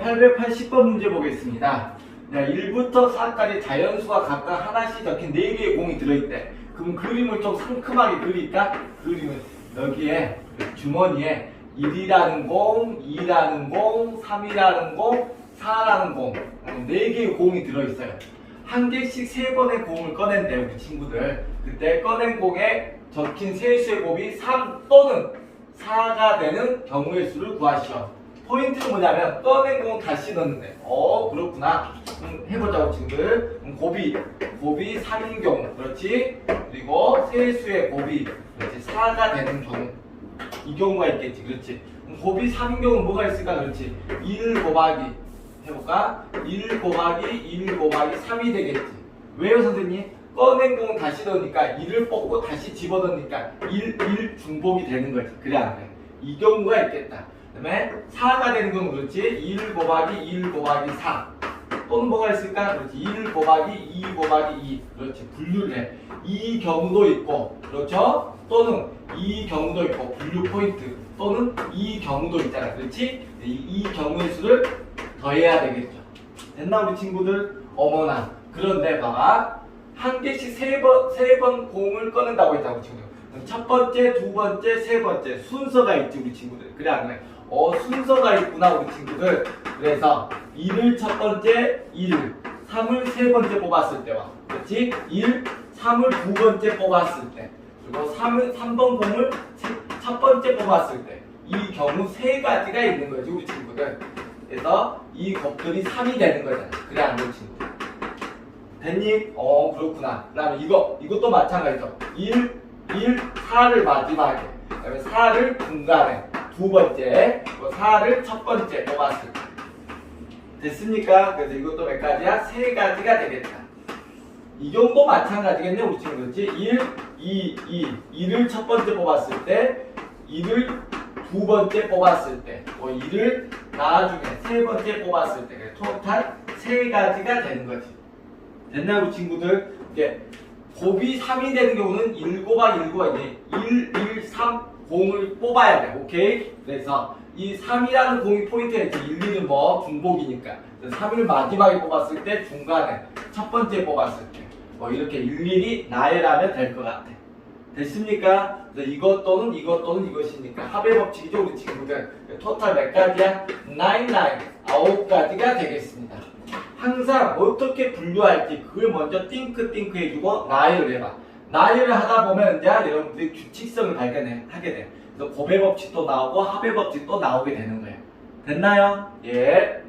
880번 문제 보겠습니다. 자, 1부터 4까지 자연수가 각각 하나씩 적힌 4개의 공이 들어있대. 그럼 그림을 좀 상큼하게 그릴까? 그림을 여기에 주머니에 1이라는 공, 2라는 공, 3이라는 공, 4라는 공, 4개의 공이 들어있어요. 한 개씩 세 번의 공을 꺼낸대 우리 친구들. 그때 꺼낸 공에 적힌 세수의 곱이 3 또는 4가 되는 경우의 수를 구하시오. 포인트는 뭐냐면 꺼낸 공 다시 넣는데. 어 그렇구나. 음, 해보자고 친구들. 음, 곱이 3인 경우 그렇지? 그리고 세수의 곱이 그렇지? 4가 되는 경우 이 경우가 있겠지. 그렇지? 곱이 3인 경우 뭐가 있을까? 그렇지? 1 곱하기. 해볼까? 1 곱하기 1 곱하기 3이 되겠지. 왜요 선생님? 꺼낸 공 다시 넣으니까 1을 뽑고 다시 집어넣으니까 1, 1 중복이 되는 거지. 그래 안 돼? 이 경우가 있겠다 그 다음에 4가 되는 건 그렇지. 1 곱하기 1 곱하기 4 또는 뭐가 있을까? 그렇지. 1 곱하기 2 곱하기 2 그렇지. 분류를 해 이 경우도 있고 그렇죠? 또는 이 경우도 있고 분류 포인트. 또는 이 경우도 있잖아. 그렇지? 이, 이 경우의 수를 더해야 되겠죠. 됐나 우리 친구들? 어머나. 그런데 봐봐. 한 개씩 세 번 세 번 공을 꺼낸다고 했다고 친구들. 첫 번째, 두 번째, 세 번째 순서가 있지 우리 친구들. 그래 안 그래? 어 순서가 있구나 우리 친구들. 그래서 1을 첫 번째 1 3을 세 번째 뽑았을 때와 그렇지? 1, 3을 두 번째 뽑았을 때 그리고 3을 3번 공을 세- 첫 번째 뽑았을 때 이 경우 세 가지가 있는 거지 우리 친구들. 그래서 이 곱들이 3이 되는 거잖아. 그래 안 친구들 됐니? 어 그렇구나. 그 다음에 이거 이것도 마찬가지죠. 1, 1, 4를 마지막에. 그 다음에 4를 중간에 두 번째 그리고 4를 첫 번째 뽑았을 때 됐습니까? 그래서 이것도 몇 가지야? 세 가지가 되겠다 이 경우도 마찬가지겠네 우리 친구 그렇지? 1, 2, 2 2를 첫 번째 뽑았을 때 2를 두 번째 뽑았을 때 뭐 2를 나중에 세 번째 뽑았을 때 그래, 토탈 세 가지가 되는 거지 됐나 우리 친구들? 이게 곱이 3이 되는 경우는 1 곱하기 1 곱하기 1, 1, 3 공을 뽑아야 돼. 오케이? 그래서 이 3이라는 공이 포인트였지. 1, 2는 뭐 중복이니까. 3을 마지막에 뽑았을 때 중간에 첫 번째 뽑았을 때 뭐 이렇게 일일이 나열하면 될 것 같아. 됐습니까? 이것 또는 이것 또는 이것이니까 합의 법칙이죠 우리 친구들. 토탈 몇 가지야? 9, 9, 9가지가 되겠습니다. 항상 어떻게 분류할지 그걸 먼저 띵크 띵크 해주고 나열을 해봐. 나열을 하다 보면 이제 여러분들이 규칙성을 발견하게 돼. 그래서 고배 법칙도 나오고 합의 법칙도 나오게 되는 거예요. 됐나요? 예.